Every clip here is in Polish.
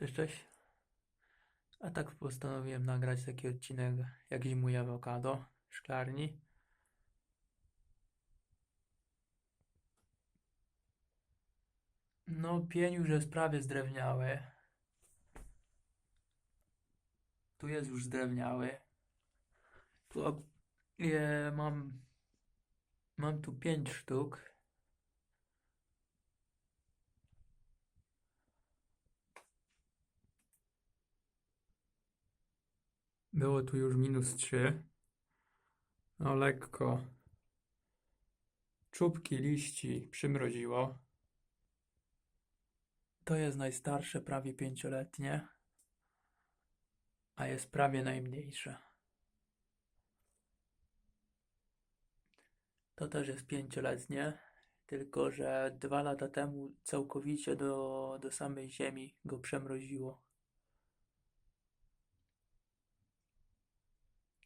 Cześć, cześć. A tak postanowiłem nagrać taki odcinek, jak zimuje awokado w szklarni. No, pień już jest prawie zdrewniały. Tu jest już zdrewniały. Tu mam, mam tu pięć sztuk. Było tu już minus 3. No lekko. Czubki liści przymroziło. To jest najstarsze, prawie pięcioletnie, a jest prawie najmniejsze. To też jest pięcioletnie, tylko że dwa lata temu całkowicie do, do samej ziemi go przemroziło.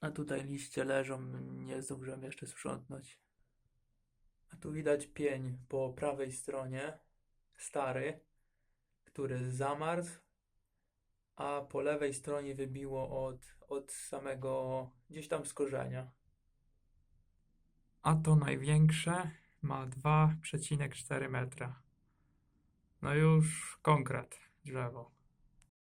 A tutaj liście leżą, nie zdążyłem jeszcze sprzątnąć. A tu widać pień po prawej stronie, stary, który zamarzł, a po lewej stronie wybiło od, od samego, gdzieś tam z korzenia. A to największe ma 2,4 metra. No już konkret drzewo.